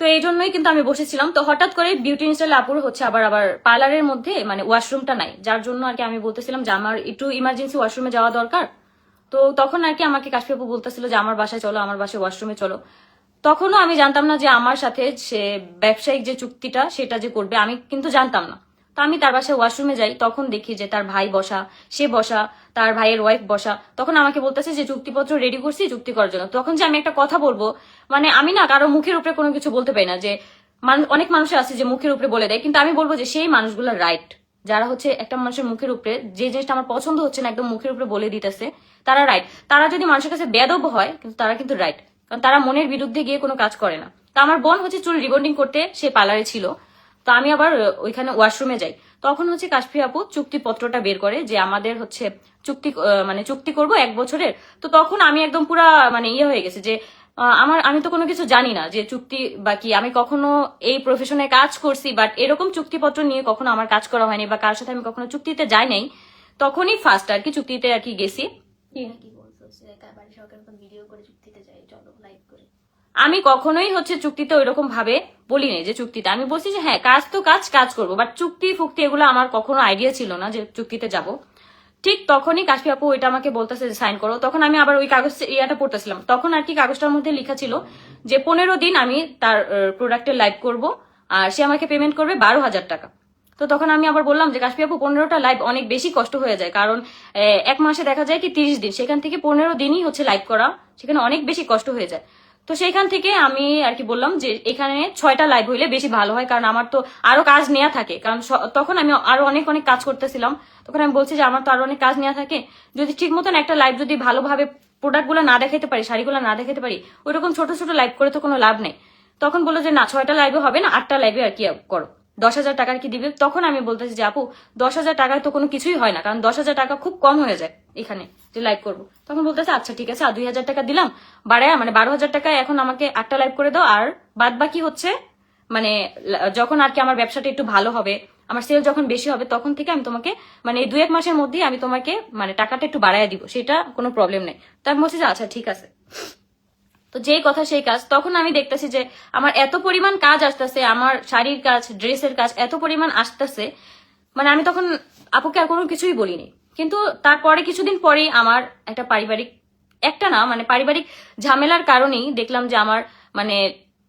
তো এই জন্যই কিন্তু আমি বসেছিলাম। তো হঠাৎ করে বিউটি ইনস্টাইল আপুর হচ্ছে আবার আবার পার্লারের মধ্যে মানে ওয়াশরুমটা নাই। যার জন্য আর কি আমি বলতেছিলাম যে আমার একটু ইমার্জেন্সি ওয়াশরুমে যাওয়া দরকার। তো তখন আর কি আমাকে কাশফি আপু বলতেছিল যে আমার বাসায় চলো, আমার বাসায় ওয়াশরুমে চলো। তখনও আমি জানতাম না যে আমার সাথে সে ব্যবসায়িক যে চুক্তিটা, সেটা যে করবে, আমি কিন্তু জানতাম না। তো আমি তার বাসায় ওয়াশরুমে যাই, তখন দেখি যে তার ভাই বসা, সে বসা, তার ভাইয়ের ওয়াইফ বসা। তখন আমাকে বলতেছে যে চুক্তিপত্র রেডি করছি চুক্তি করার জন্য। তখন যে আমি একটা কথা বলব মানে আমি না কারও মুখের উপরে কোনো কিছু বলতে পারি না, যে অনেক মানুষ আছে যে মুখের উপরে বলে দেয়, কিন্তু আমি বলব যে সেই মানুষগুলো রাইট যারা হচ্ছে একটা মানুষের মুখের উপরে, যে জিনিসটা আমার পছন্দ হচ্ছে না, একদম মুখের উপরে বলে দিতেছে, তারা রাইট তারা যদি মানুষের কাছে বেদব হয়, কিন্তু তারা কিন্তু রাইট কারণ তারা মনের বিরুদ্ধে গিয়ে কোনো কাজ করে না। তা আমার বোন হচ্ছে চুল রিবন্ডিং করতে সে পার্লারে ছিল। তো আমি আবার ওইখানে ওয়াশরুমে যাই। তখন হচ্ছে কাশফি আপু চুক্তিপত্রটা বের করে যে আমাদের হচ্ছে চুক্তি মানে চুক্তি করব এক বছরের। তো তখন আমি একদম পুরা মানে ইয়ে হয়ে গেছে যে আমার আমি তো কোনো কিছু জানি না যে চুক্তি বা কি। আমি কখনো এই প্রফেশনে কাজ করছি বাট এরকম চুক্তিপত্র নিয়ে কখনো আমার কাজ করা হয়নি বা কার সাথে আমি কখনো চুক্তিতে যাই নাই তখনই ফার্স্ট আর কি চুক্তিতে আর কি গেছি। আমি কখনোই হচ্ছে চুক্তিতে ওইরকম ভাবে বলিনি যে চুক্তিতে আমি বলছি যে হ্যাঁ কাজ তো কাজ কাজ করব। বাট চুক্তি, ফুক্তি এগুলো আমার কখনো আইডিয়া ছিল না যে চুক্তিতে যাব। ঠিক তখনই কাশফি আপু ওইটা আমাকে বলতেছে সাইন করো। তখন আমি আবার ওই কাগজ ইয়াটা পড়তেছিলাম। তখন আর কি কাগজটার মধ্যে লেখা ছিল যে পনেরো দিন আমি তার প্রোডাক্টের লাইভ করব আর সে আমাকে পেমেন্ট করবে বারো হাজার টাকা। তো তখন আমি আবার বললাম যে, কাশফি আপু, পনেরোটা লাইভ অনেক বেশি কষ্ট হয়ে যায়। কারণ এক মাসে দেখা যায় কি তিরিশ দিন। সেখান থেকে পনেরো দিনই হচ্ছে লাইভ করা। সেখানে অনেক বেশি কষ্ট হয়ে যায়। তো সেইখান থেকে আমি আর কি বললাম যে এখানে ছয়টা লাইভ হইলে বেশি ভালো হয়, কারণ আমার তো আরও কাজ নেওয়া থাকে। কারণ তখন আমি আরও অনেক অনেক কাজ করতেছিলাম। তখন আমি বলছি যে আমার তো আরও অনেক কাজ নেওয়া থাকে। যদি ঠিক মতন একটা লাইভ যদি ভালোভাবে প্রোডাক্টগুলো না দেখাতে পারি, শাড়িগুলো না দেখাতে পারি, ওইরকম ছোট ছোট লাইভ করে তো কোনো লাভ নেই। তখন বলল যে না, ছয়টা লাইভে হবে না, আটটা লাইভে আর কি করো। দশ হাজার টাকার কি দিবে? তখন আমি বলতেছি যে, আপু, দশ হাজার টাকায় তো কোনো কিছুই হয় না, কারণ দশ হাজার টাকা খুব কম হয়ে যায় এখানে, যে লাইভ করব। তখন বলতেছে আচ্ছা ঠিক আছে, আর দুই হাজার টাকা দিলাম, বাড়ায় মানে বারো হাজার টাকায় এখন আমাকে আটটা লাইভ করে দাও, আর বাদ বাকি হচ্ছে মানে যখন আর কি আমার ব্যবসাটা একটু ভালো হবে, আমার সেল যখন বেশি হবে, তখন থেকে আমি তোমাকে মানে এই দু এক মাসের মধ্যেই আমি তোমাকে মানে টাকাটা একটু বাড়ায় দিব, সেটা কোনো প্রবলেম নেই। তো আমি বলছি যে আচ্ছা ঠিক আছে। তো যেই কথা সেই কাজ। তখন আমি দেখতেছি যে আমার এত পরিমাণ কাজ আসতেছে, আমার শাড়ির কাজ, ড্রেসের কাজ এত পরিমাণ আসতেছে মানে আমি তখন আপুকে আর কোনো কিছুই বলিনি। কিন্তু তারপরে কিছুদিন পরেই আমার একটা পারিবারিক, একটা না মানে পারিবারিক ঝামেলার কারণেই দেখলাম যে আমার মানে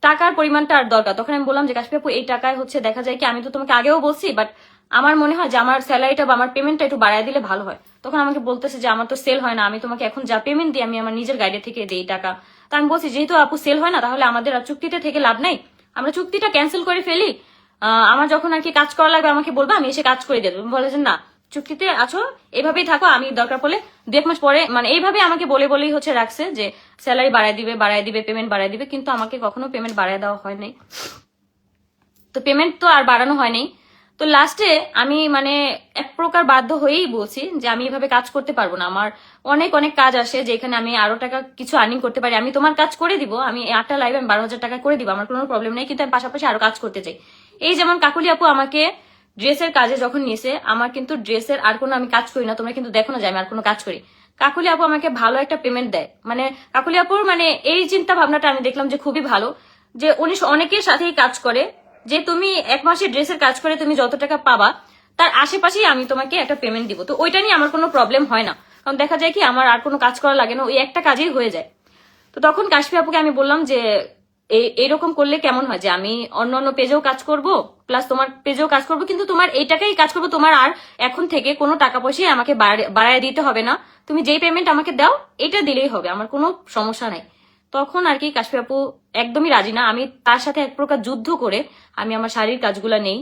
টাকার পরিমাণটা আর দরকার। তখন আমি বললাম যে কাশপি আপু, এই টাকায় হচ্ছে দেখা যায় কি, আমি তো তোমাকে আগেও বলছি বাট আমার মনে হয় যে আমার স্যালারিটা বা আমার পেমেন্টটা একটু বাড়ায় দিলে ভালো হয়। তখন আমাকে বলতেছে যে, আমার তো সেল হয় না, আমি তোমাকে এখন যা পেমেন্ট দিই, আমি আমার নিজের গাইডে থেকে দিই টাকা। আমি বলছি, যেহেতু আপু সেল হয় না, তাহলে আমাদের আর চুক্তিটা থেকে লাভ নাই। আমরা চুক্তিটা ক্যান্সেল করে ফেলি। আমার যখন আর কি কাজ করা লাগবে, আমাকে বলবে, আমি এসে কাজ করে দেবো। বলে যে, না, চুক্তিতে আছো, এভাবেই থাকো, আমি দরকার পড়লে দু এক মাস পরে মানে এইভাবে আমাকে বলে বলেই হচ্ছে রাখছে যে স্যালারি বাড়ায় দিবে বাড়ায় দিবে পেমেন্ট বাড়ায় দিবে, কিন্তু আমাকে কখনো পেমেন্ট বাড়ায় দেওয়া হয় নাই। তো পেমেন্ট তো আর বাড়ানো হয়নি তো লাস্টে আমি মানে এক প্রকার বাধ্য হয়েই বলছি যে আমি এভাবে কাজ করতে পারব না। আমার অনেক অনেক কাজ আসে যেখানে আমি আরও টাকা কিছু আর্নিং করতে পারি। আমি তোমার কাজ করে দিব, আমি আটটা লাইভ আমি বারো হাজার টাকা করে দিব, আমার কোনো প্রবলেম নেই, কিন্তু আমি পাশাপাশি আরও কাজ করতে চাই। এই যেমন কাকুলি আপু আমাকে ড্রেসের কাজে যখন নিয়েছে, আমার কিন্তু ড্রেসের আর কোনো আমি কাজ করি না, তোমরা কিন্তু দেখো না যে আমি আর কোনো কাজ করি। কাকুলি আপু আমাকে ভালো একটা পেমেন্ট দেয়। মানে কাকুলি আপুর মানে এই চিন্তা ভাবনাটা আমি দেখলাম যে খুবই ভালো, যে উনি অনেকের সাথেই কাজ করে যে তুমি এক মাসের ড্রেসের কাজ করে তুমি যত টাকা পাবা, তার আশেপাশেই আমি তোমাকে একটা পেমেন্ট দিব। তো ওইটা নিয়ে আমার কোনো প্রবলেম হয় না। কারণ দেখা যায় কি, আমার আর কোনো কাজ করা লাগে না, ওই একটা কাজেই হয়ে যায়। তো তখন কাশফি আপুকে আমি বললাম যে এই- এইরকম করলে কেমন হয়? যে আমি অন্য অন্য পেজেও কাজ করব প্লাস তোমার পেজেও কাজ করব, কিন্তু তোমার এই টাকাই কাজ করব, তোমার আর এখন থেকে কোনো টাকা পয়সাই আমাকে বাড়া- বাড়ায় দিতে হবে না। তুমি যেই পেমেন্ট আমাকে দাও, এটা দিলেই হবে, আমার কোনো সমস্যা নাই। তখন আর কি কাশফি আপু একদমই রাজি না। আমি তার সাথে এক প্রকার যুদ্ধ করে আমি আমার শাড়ির কাজগুলা নেই।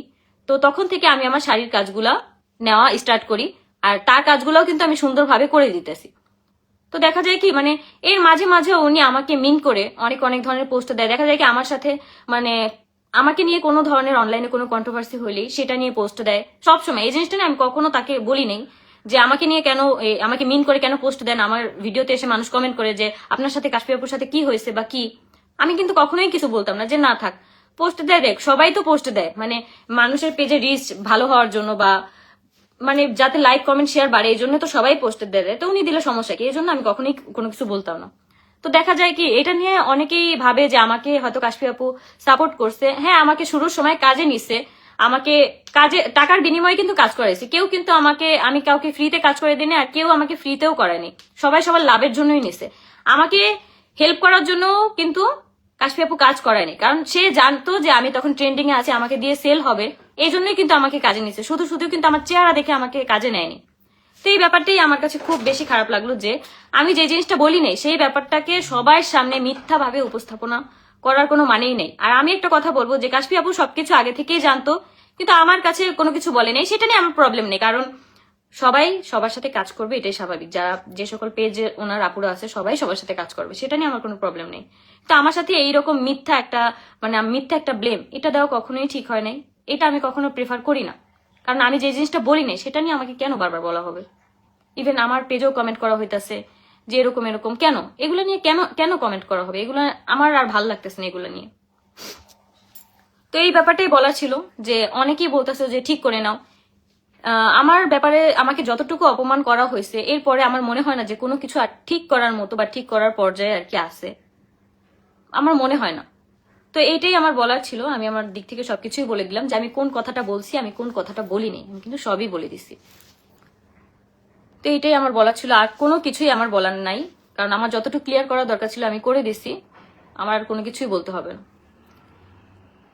তো তখন থেকে আমি আমার শাড়ির কাজগুলা নেওয়া স্টার্ট করি আর তার কাজগুলোও কিন্তু আমি সুন্দরভাবে করে দিতেছি। তো দেখা যায় কি মানে এর মাঝে মাঝে উনি আমাকে মিন করে, অনেক অনেক ধরনের পোস্ট দেয়। দেখা যায় কি আমার সাথে মানে আমাকে নিয়ে কোনো ধরনের অনলাইনে কোনো কন্ট্রোভার্সি হলেই সেটা নিয়ে পোস্ট দেয়। সবসময় এই জিনিসটা আমি কখনো তাকে বলি নেই। যে আমাকে নিয়ে কেন আমাকে মিন করে কেন পোস্ট দেন? আমার ভিডিওতে এসে মানুষ কমেন্ট করে যে, আপনার সাথে কাশ্মীরপুর সাথে কি হয়েছে বা কি? আমি কিন্তু কখনোই কিছু বলতাম না যে, না, থাক। পোস্ট দেয়, দেখ, সবাই তো পোস্ট দেয়। মানে মানুষের পেজে রিচ ভালো হওয়ার জন্য বা মানে যাতে লাইক কমেন্ট শেয়ার বাড়ে, এই জন্য তো সবাই পোস্ট দেয় তো উনি দিলে সমস্যা কি? এই জন্য আমি কখনোই কোনো কিছু বলতাম না। তো দেখা যায় কি, এটা নিয়ে অনেকেই ভাবে যে, আমাকে হয়তো কাশ্মীর আপু সাপোর্ট করছে। হ্যাঁ আমাকে শুরুর সময় কাজে নিছে আমাকে কাজে, টাকার বিনিময়ে কিন্তু কাজ করাইছে। কেউ কিন্তু আমাকে, আমি কাউকে ফ্রিতে কাজ করে দিই আর কেউ আমাকে ফ্রিতেও করায়নি সবাই সবার লাভের জন্যই নিছে। আমাকে হেল্প করার জন্য কিন্তু কাশ্মীর আপু কাজ করায়নি কারণ সে জানতো যে আমি তখন ট্রেন্ডিং এ আছি, আমাকে দিয়ে সেল হবে। এই জন্যই কিন্তু আমাকে কাজে নিছে। শুধু শুধু কিন্তু আমার চেহারা দেখে আমাকে কাজে নেয়নি তো এই ব্যাপারটাই আমার কাছে খুব বেশি খারাপ লাগল যে, আমি যে জিনিসটা বলি নেই, সেই ব্যাপারটাকে সবার সামনে মিথ্যাভাবে উপস্থাপনা করার কোনো মানেই নেই। আর আমি একটা কথা বলব, যে কাশ্মীর আপু সবকিছু আগে থেকেই জানতো, কিন্তু আমার কাছে কোনো কিছু বলে নেই। সেটা নিয়ে আমার প্রবলেম নেই, কারণ সবাই সবার সাথে কাজ করবে, এটাই স্বাভাবিক। যারা যে সকল পেজে ওনার আপুরা আছে, সবাই সবার সাথে কাজ করবে, সেটা নিয়ে আমার কোনো প্রবলেম নেই। তো আমার সাথে এইরকম মিথ্যা একটা মানে মিথ্যা একটা ব্লেম এটা দেওয়া কখনোই ঠিক হয় নাই। এটা আমি কখনো প্রেফার করি না। কারণ আমি যে জিনিসটা বলি নাই, সেটা নিয়ে আমাকে কেন বারবার বলা হবে? ইভেন আমার পেজেও কমেন্ট করা হইতাছে। যে এরকম এরকম। কেন? এগুলো নিয়ে কেন কেন কমেন্ট করা হবে? এগুলো আমার আর ভালো লাগতেছে না এগুলো নিয়ে। তো এই ব্যাপারটাই বলা ছিল যে অনেকেই বলতেছে যে ঠিক করে নাও। আমার ব্যাপারে আমাকে যতটুকু অপমান করা হয়েছে, এরপরে আমার মনে হয় না যে কোনো কিছু আর ঠিক করার মতো বা ঠিক করার পর্যায়ে আর কি আছে। আমার মনে হয় না। তো এইটাই আমার বলার ছিল। আমি আমার দিক থেকে সবকিছুই বলে দিলাম যে আমি কোন কথাটা বলছি, আমি কোন কথাটা বলিনি। আমি কিন্তু সবই বলে দিছি। তো এইটাই আমার বলা ছিল। আর কোনো কিছুই আমার বলার নাই। কারণ আমার যতটুকু ক্লিয়ার করার দরকার ছিল আমি করে দিছি। আমার আর কোনো কিছুই বলতে হবে না।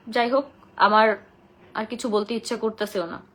যাই হোক, আমার আর কিছু বলতে ইচ্ছা করতেছেও না।